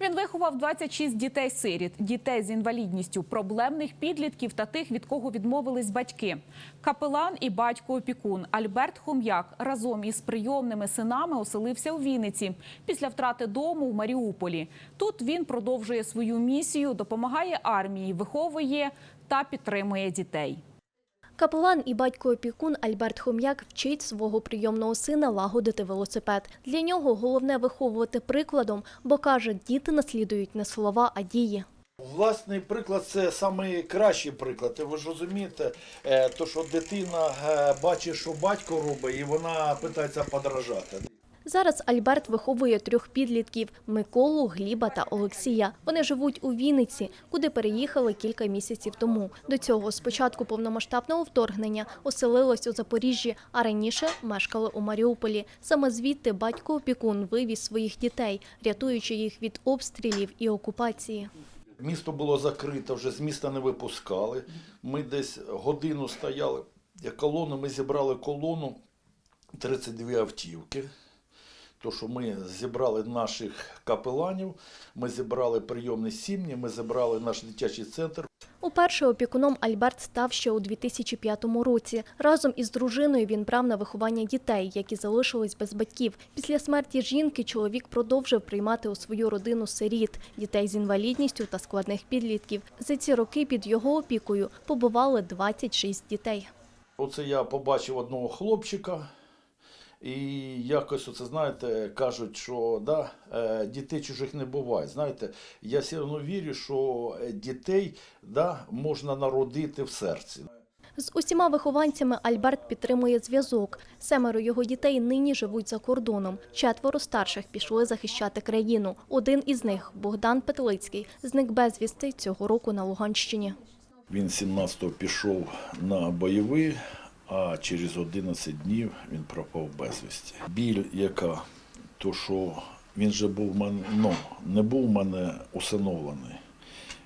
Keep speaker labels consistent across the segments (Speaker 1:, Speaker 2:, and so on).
Speaker 1: Він виховав 26 дітей-сиріт, дітей з інвалідністю, проблемних підлітків та тих, від кого відмовились батьки. Капелан і батько-опікун Альберт Хом'як разом із прийомними синами оселився у Вінниці після втрати дому в Маріуполі. Тут він продовжує свою місію, допомагає армії, виховує та підтримує дітей.
Speaker 2: Капелан і батько-опікун Альберт Хом'як вчить свого прийомного сина лагодити велосипед. Для нього головне виховувати прикладом, бо каже, діти наслідують не слова, а дії.
Speaker 3: Власний приклад це найкращий приклад. Ви ж розумієте, е, то що дитина е, бачить, що батько робить, і вона питається подражати.
Speaker 2: Зараз Альберт виховує трьох підлітків – Миколу, Гліба та Олексія. Вони живуть у Вінниці, куди переїхали кілька місяців тому. До цього з початку повномасштабного вторгнення оселились у Запоріжжі, а раніше мешкали у Маріуполі. Саме звідти батько-опікун вивіз своїх дітей, рятуючи їх від обстрілів і окупації.
Speaker 3: Місто було закрите, вже з міста не випускали. Ми десь годину стояли. Як колону, ми зібрали колону 32 автівки. То, що ми зібрали наших капеланів, ми зібрали прийомні сім'ї, ми зібрали наш дитячий центр.
Speaker 2: Уперше опікуном Альберт став ще у 2005 році. Разом із дружиною він брав на виховання дітей, які залишились без батьків. Після смерті жінки чоловік продовжив приймати у свою родину сиріт, дітей з інвалідністю та складних підлітків. За ці роки під його опікою побували 26 дітей.
Speaker 3: Оце я побачив одного хлопчика, і якось оце, знаєте, кажуть, що да, е, дітей чужих не буває. Знаєте, я все одно вірю, що е, дітей да, можна народити в серці.
Speaker 2: З усіма вихованцями Альберт підтримує зв'язок. Семеро його дітей нині живуть за кордоном. Четверо старших пішли захищати країну. Один із них, Богдан Петлицький, зник безвісти цього року на Луганщині.
Speaker 3: Він 17-го пішов на бойовий, а через 11 днів він пропав безвісті. Біль яка, то що він же був мене, ну, не був мене усиновлений.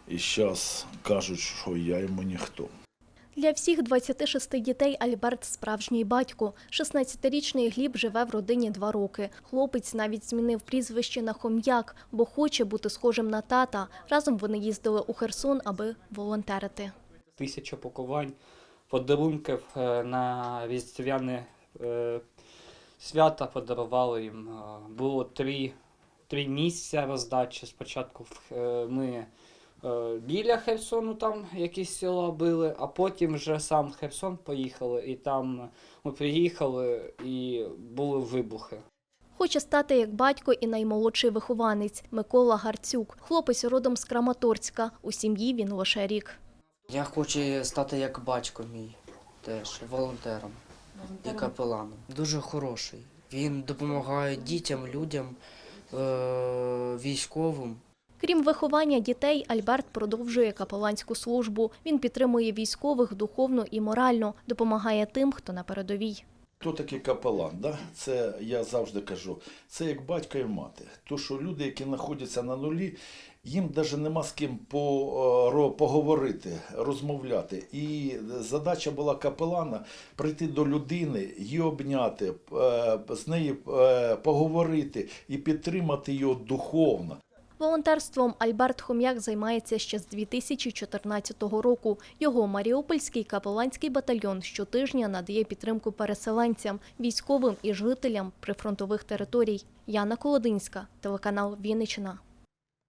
Speaker 3: І зараз кажуть, що я йому ніхто.
Speaker 2: Для всіх 26 дітей Альберт справжній батько. 16-річний Гліб живе в родині два роки. Хлопець навіть змінив прізвище на Хом'як, бо хоче бути схожим на тата. Разом вони їздили у Херсон, аби волонтерити.
Speaker 4: тисяча пакувань подарунків е, на різдвяне е, свята подарували їм. Е, Було три, три місця роздачі. Спочатку ми біля Херсону там якісь села били, а потім вже сам Херсон поїхали, і там ми приїхали і були вибухи.
Speaker 2: Хоче стати як батько і наймолодший вихованець Микола Гарцюк. Хлопець родом з Краматорська. У сім'ї він лише рік.
Speaker 5: Я хочу стати як батько мій теж волонтером і капеланом. Дуже хороший. Він допомагає дітям, людям, е- військовим.
Speaker 2: Крім виховання дітей, Альберт продовжує капеланську службу. Він підтримує військових духовно і морально, допомагає тим, хто на передовій.
Speaker 3: Хто такий капелан? Да? Це я завжди кажу, це як батько і мати. То, що люди, які знаходяться на нулі, їм навіть нема з ким е, поговорити, розмовляти. І задача була капелана прийти до людини, її обняти, е, з нею е, поговорити і підтримати її духовно.
Speaker 2: Волонтерством Альберт Хом'як займається ще з 2014 року. Його Маріупольський капеланський батальйон щотижня надає підтримку переселенцям, військовим і жителям прифронтових територій. Яна Колодинська, телеканал Вінниччина.